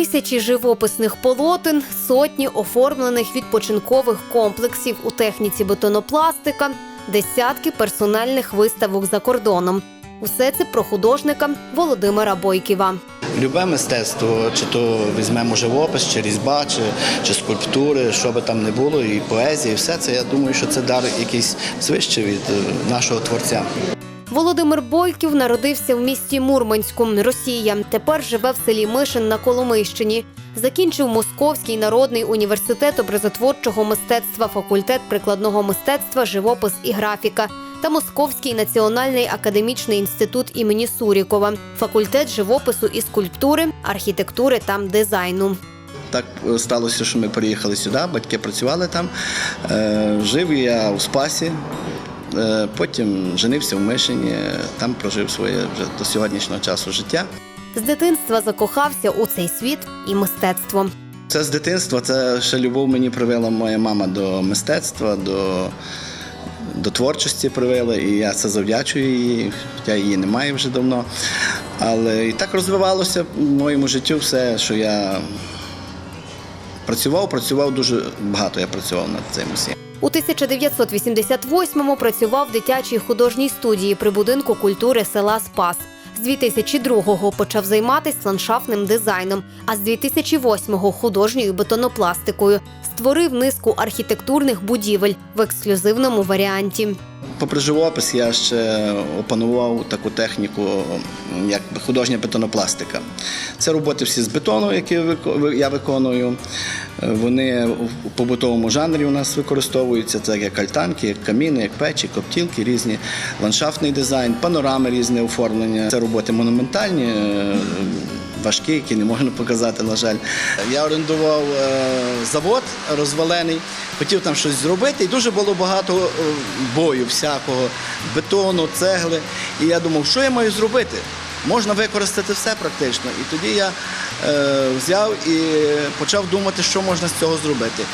Тисячі живописних полотен, сотні оформлених відпочинкових комплексів у техніці бетонопластика, десятки персональних виставок за кордоном. Усе це про художника Володимира Бойківа. Любе мистецтво, чи то візьмемо живопис, чи різьба, чи, чи скульптури, що би там не було, і поезія, і все це. Я думаю, що це дар якийсь свище від е, нашого творця. Володимир Бойків народився в місті Мурманську, Росія. Тепер живе в селі Мишин на Коломийщині. Закінчив Московський народний університет образотворчого мистецтва, факультет прикладного мистецтва, живопис і графіка та Московський національний академічний інститут імені Сурікова, факультет живопису і скульптури, архітектури та дизайну. Так е, сталося, що ми приїхали сюди, батьки працювали там. Е, Жив я у Спасі, потім женився в Мишині, там прожив своє вже до сьогоднішнього часу життя. З дитинства закохався у цей світ і мистецтво. Це з дитинства, це ще любов мені привела моя мама до мистецтва, до, до творчості привела, і я це завдячую їй, хоча її немає вже давно. Але і так розвивалося в моєму життю все, що я працював, працював дуже багато. Я працював над цим усім. У 1988-му працював в дитячій художній студії при будинку культури села Спас. З 2002-го почав займатися ландшафтним дизайном, а з 2008-го художньою бетонопластикою. Створив низку архітектурних будівель в ексклюзивному варіанті. Попри живопис, я ще опанував таку техніку, як художня бетонопластика. Це роботи всі з бетону, які я виконую. Вони в побутовому жанрі у нас використовуються. Це як альтанки, як каміни, як печі, коптілки, різні ландшафтний дизайн, панорами різне оформлення. Це роботи монументальні. е, Важкі, які не можна показати, на жаль. Я орендував е, завод розвалений, хотів там щось зробити, і дуже було багато е, бою всякого, бетону, цегли. І я думав, що я маю зробити? Можна використати все практично. І тоді я е, взяв і почав думати, що можна з цього зробити.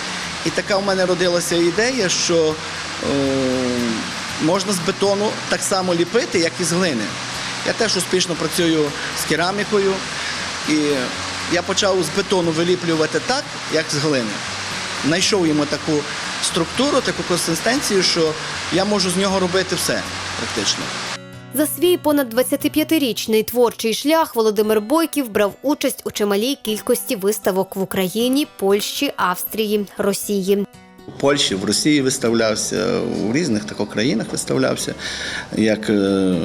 І така в мене родилася ідея, що е, можна з бетону так само ліпити, як і з глини. Я теж успішно працюю з керамікою, і я почав з бетону виліплювати так, як з глини. Знайшов йому таку структуру, таку консистенцію, що я можу з нього робити все практично. За свій понад 25-річний творчий шлях Володимир Бойків брав участь у чималій кількості виставок в Україні, Польщі, Австрії, Росії. У Польщі, в Росії виставлявся, у різних таких країнах виставлявся, як е,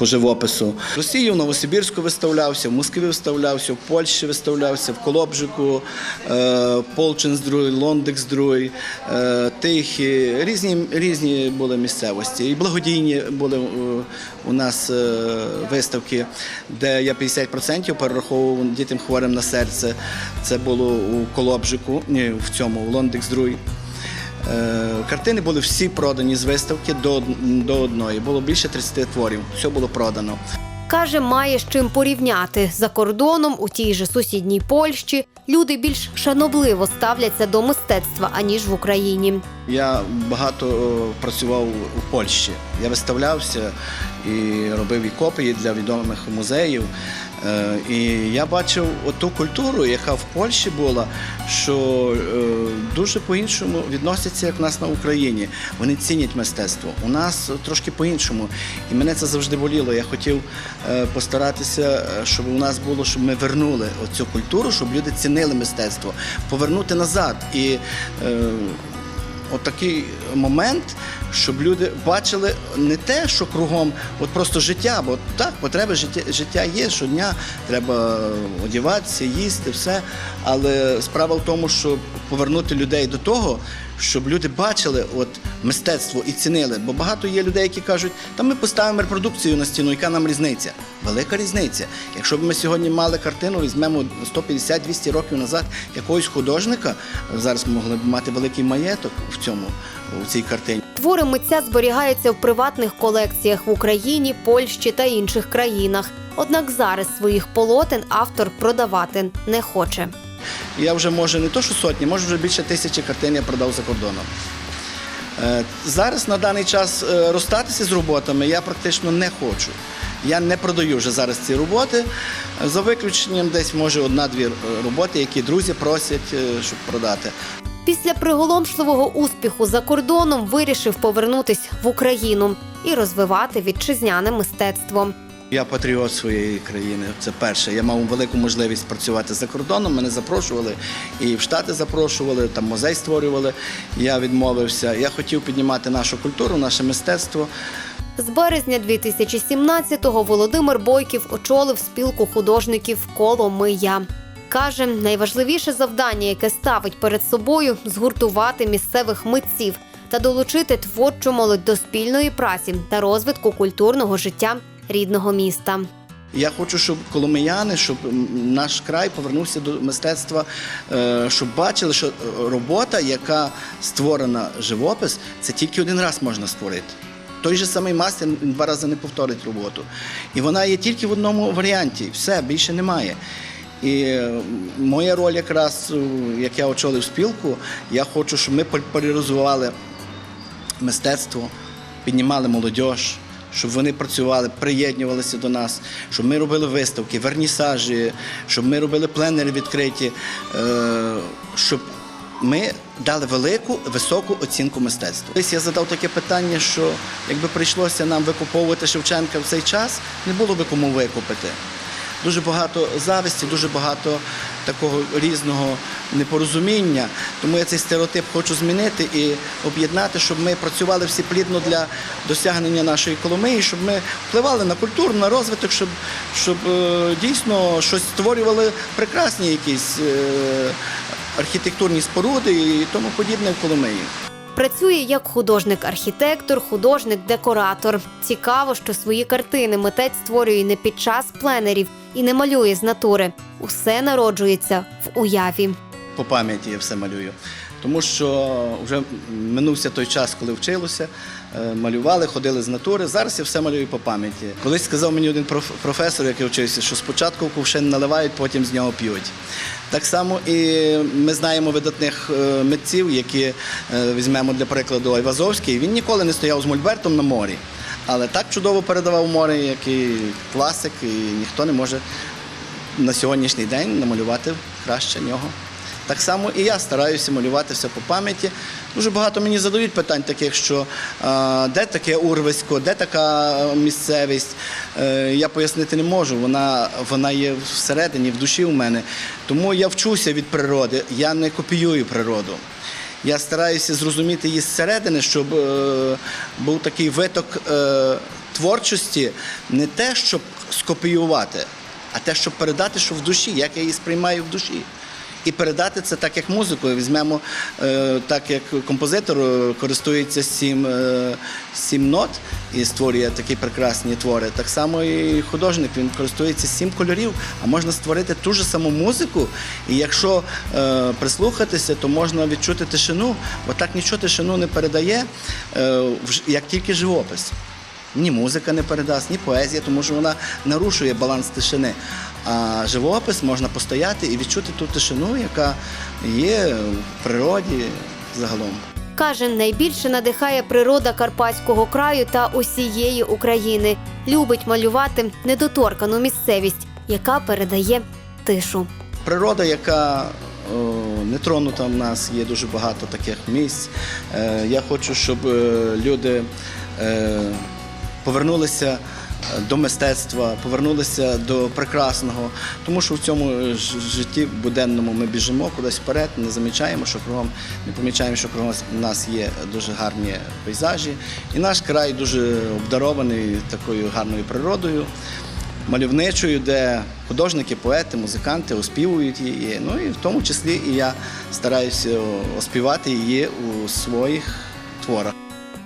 по живопису. В Росії в Новосибірську виставлявся, в Москві виставлявся, в Польщі виставлявся, в Колобжику, е, Полченсдруй, Лондексдруй, е, Тихі, різні, різні були місцевості. І благодійні були е, у нас виставки, де я 50% перераховував дітям хворим на серце. Це було у Колобжику, ні, в цьому, в Лондексдруй. Е, Картини були всі продані з виставки до, до одної. Було більше 30 творів. Все було продано. Каже, має з чим порівняти за кордоном у тій же сусідній Польщі. Люди більш шанобливо ставляться до мистецтва аніж в Україні. Я багато е, працював у Польщі. Я виставлявся і робив і копії для відомих музеїв. Е, І я бачив ту культуру, яка в Польщі була, що е, дуже по-іншому відносяться, як в нас на Україні. Вони цінять мистецтво. У нас трошки по-іншому. І мене це завжди боліло. Я хотів е, постаратися, щоб у нас було, щоб ми вернули оцю культуру, щоб люди цінили мистецтво, повернути назад. І отакий момент, щоб люди бачили не те, що кругом, от просто життя, бо так, потреби життя, життя є, щодня треба одягатися, їсти, все. Але справа в тому, щоб повернути людей до того, щоб люди бачили от мистецтво і цінили. Бо багато є людей, які кажуть, та ми поставимо репродукцію на стіну, яка нам різниця? Велика різниця. Якщо б ми сьогодні мали картину, візьмемо 150-200 років назад якогось художника, зараз могли б мати великий маєток в цьому, в цій картині. Твори митця зберігаються в приватних колекціях в Україні, Польщі та інших країнах. Однак зараз своїх полотен автор продавати не хоче. Я вже може не то, що сотні, може вже більше тисячі картин я продав за кордоном. Е, Зараз на даний час е, розстатися з роботами я практично не хочу. Я не продаю вже зараз ці роботи. За виключенням десь може одна-дві е, роботи, які друзі просять, щоб продати. Після приголомшливого успіху за кордоном вирішив повернутись в Україну і розвивати вітчизняне мистецтво. Я патріот своєї країни. Це перше. Я мав велику можливість працювати за кордоном. Мене запрошували і в Штати запрошували, там музей створювали. Я відмовився. Я хотів піднімати нашу культуру, наше мистецтво. З березня 2017-го Володимир Бойків очолив спілку художників Коло ми я. Каже, найважливіше завдання, яке ставить перед собою, згуртувати місцевих митців та долучити творчу молодь до спільної праці та розвитку культурного життя рідного міста. Я хочу, щоб коломияни, щоб наш край повернувся до мистецтва, е, щоб бачили, що робота, яка створена живопис, це тільки один раз можна створити. Той же самий мастер два рази не повторить роботу. І вона є тільки в одному варіанті. Все, більше немає. І е, моя роль якраз, е, як я очолив спілку, я хочу, щоб ми популяризували мистецтво, піднімали молодь, щоб вони працювали, приєднувалися до нас, щоб ми робили виставки, вернісажі, щоб ми робили пленери відкриті, е, щоб ми дали велику, високу оцінку мистецтву. Ось я задав таке питання, що якби прийшлося нам викуповувати Шевченка в цей час, не було би кому викупити. Дуже багато зависті, дуже багато такого різного непорозуміння. Тому я цей стереотип хочу змінити і об'єднати, щоб ми працювали всі плідно для досягнення нашої Коломиї, щоб ми впливали на культуру, на розвиток, щоб, щоб е, дійсно щось створювали прекрасні якісь е, архітектурні споруди і тому подібне в Коломиї. Працює як художник-архітектор, художник-декоратор. Цікаво, що свої картини митець створює не під час пленерів і не малює з натури. Усе народжується в уяві. По пам'яті я все малюю. Тому що вже минувся той час, коли вчилося, е, малювали, ходили з натури. Зараз я все малюю по пам'яті. Колись сказав мені один проф- професор, який вчився, що спочатку кувшин наливають, потім з нього п'ють. Так само і ми знаємо видатних е, митців, які е, візьмемо для прикладу Айвазовський. Він ніколи не стояв з Мольбертом на морі, але так чудово передавав море, як і класик, і ніхто не може на сьогоднішній день намалювати краще нього. Так само і я стараюся малювати все по пам'яті. Дуже багато мені задають питань таких, що де таке урвисько, де така е, місцевість. Е, я пояснити не можу. Вона, вона є всередині, в душі у мене. Тому я вчуся від природи, я не копіюю природу. Я стараюся зрозуміти її зсередини, щоб е, був такий виток е, творчості, не те, щоб скопіювати, а те, щоб передати, що в душі, як я її сприймаю в душі. І передати це так, як музикою. Візьмемо, е, так як композитор е, користується сім, е, сім нот і створює такі прекрасні твори. Так само і художник він користується сім кольорів, а можна створити ту ж саму музику. І якщо е, прислухатися, то можна відчути тишину, бо так нічого тишину не передає, е, як тільки живопис. Ні музика не передасть, ні поезія, тому що вона нарушує баланс тишини. А живопис можна постояти і відчути ту тишину, яка є в природі загалом. Каже, найбільше надихає природа Карпатського краю та усієї України. Любить малювати недоторкану місцевість, яка передає тишу. Природа, яка о, не тронута в нас, є дуже багато таких місць. Е, я хочу, щоб е, люди е, повернулися до мистецтва, повернулися до прекрасного, тому що в цьому житті буденному ми біжимо кудись вперед, не замічаємо, що кругом не помічаємо, що кругом нас є дуже гарні пейзажі. І наш край дуже обдарований такою гарною природою мальовничою, де художники, поети, музиканти оспівують її. Ну і в тому числі і я стараюся оспівати її у своїх творах.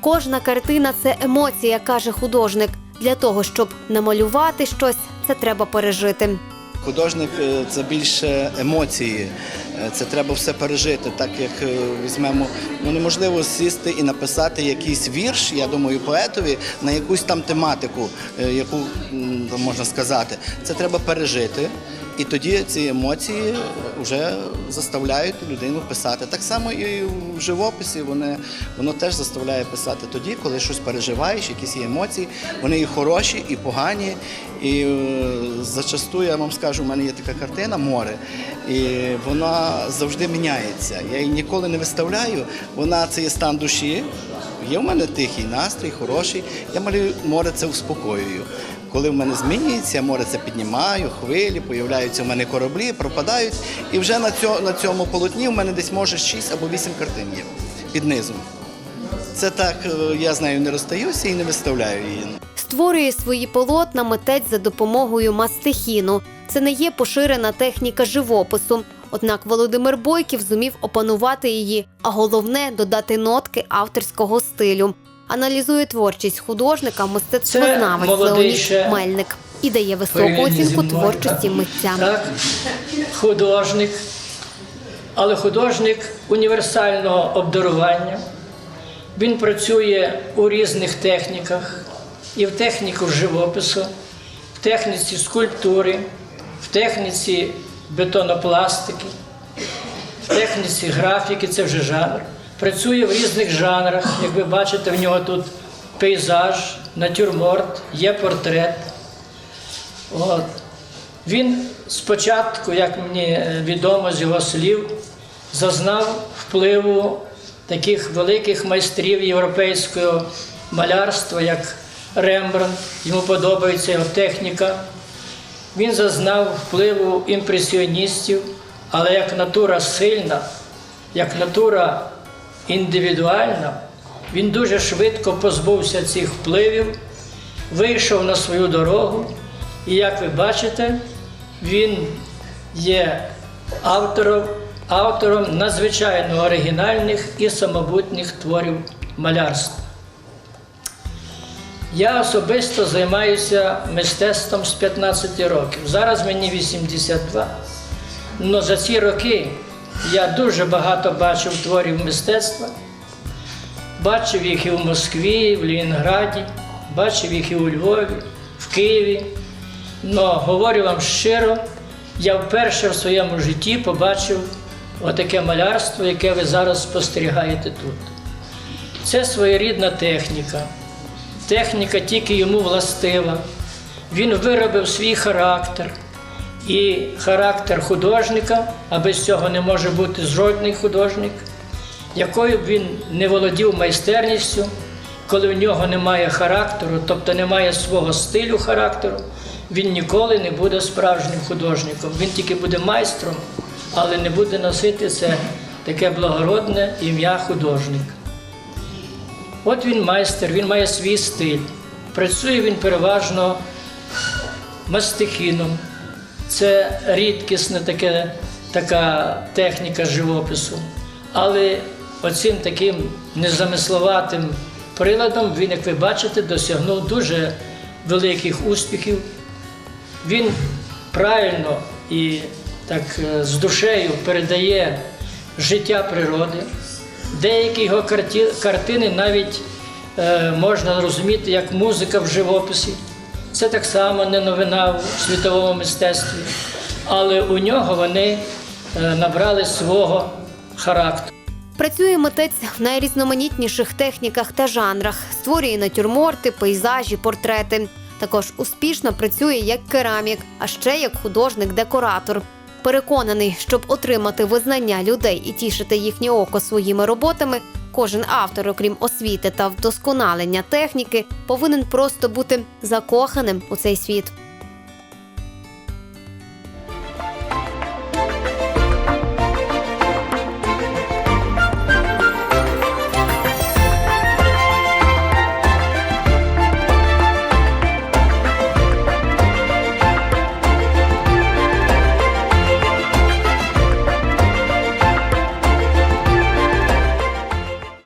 Кожна картина це емоція, каже художник. Для того, щоб намалювати щось, це треба пережити. Художник е, це більше емоції. Е, Це треба все пережити, так як е, візьмемо. Ну неможливо сісти і написати якийсь вірш, я думаю, поетові на якусь там тематику, яку можна сказати. Це треба пережити. І тоді ці емоції вже заставляють людину писати. Так само і в живописі вони, воно теж заставляє писати тоді, коли щось переживаєш, якісь є емоції. Вони і хороші, і погані. І е, зачасту я вам скажу, у мене є така картина море, і вона завжди міняється. Я її ніколи не виставляю. Вона це є стан душі. Є в мене тихий настрій, хороший. Я малюю море це успокоюю. Коли в мене змінюється, море це піднімаю, хвилі, появляються в мене кораблі, пропадають. І вже на цьому, на цьому полотні в мене десь може 6 або 8 картин є під низом. Це так, е, я з нею не розстаюся і не виставляю її. Створює свої полотна митець за допомогою мастихіну. Це не є поширена техніка живопису. Однак Володимир Бойків зумів опанувати її, а головне додати нотки авторського стилю. Аналізує творчість художника мистецтвознавець Леонід Мельник і дає високу оцінку творчості митця. Так, художник, але художник універсального обдарування. Він працює у різних техніках, і в техніку живопису, в техніці скульптури, в техніці бетонопластики, в техніці графіки, це вже жанр. Працює в різних жанрах. Як ви бачите, в нього тут пейзаж, натюрморт, є портрет. От. Він спочатку, як мені е, відомо з його слів, зазнав впливу таких великих майстрів європейського малярства, як Рембрандт, йому подобається його техніка. Він зазнав впливу імпресіоністів, але як натура сильна, як натура індивідуальна, він дуже швидко позбувся цих впливів, вийшов на свою дорогу, і як ви бачите, він є автором, автором надзвичайно оригінальних і самобутніх творів малярства. Я особисто займаюся мистецтвом з 15 років. Зараз мені 82. Але за ці роки я дуже багато бачив творів мистецтва. Бачив їх і в Москві, в Лінінграді, бачив їх і у Львові, в Києві. Но говорю вам щиро, я вперше в своєму житті побачив отаке малярство, яке ви зараз спостерігаєте тут. Це своєрідна техніка. Техніка тільки йому властива. Він виробив свій характер. І характер художника, а без цього не може бути жодний художник, якою б він не володів майстерністю, коли в нього немає характеру, тобто немає свого стилю характеру, він ніколи не буде справжнім художником. Він тільки буде майстром, але не буде носити це таке благородне ім'я художник. От він майстер, він має свій стиль. Працює він переважно мастихіном. Це рідкісна таке, така техніка живопису. Але оцим таким незамисловатим приладом він, як ви бачите, досягнув дуже великих успіхів. Він правильно і так е, з душею передає життя природи. Деякі його карті- картини навіть е, можна розуміти як музика в живописі. Це так само не новина в світовому мистецтві, але у нього вони е, набрали свого характеру. Працює митець в найрізноманітніших техніках та жанрах, створює натюрморти, пейзажі, портрети. Також успішно працює як керамік, а ще як художник-декоратор. Переконаний, щоб отримати визнання людей і тішити їхнє око своїми роботами, кожен автор, окрім освіти та вдосконалення техніки, повинен просто бути закоханим у цей світ.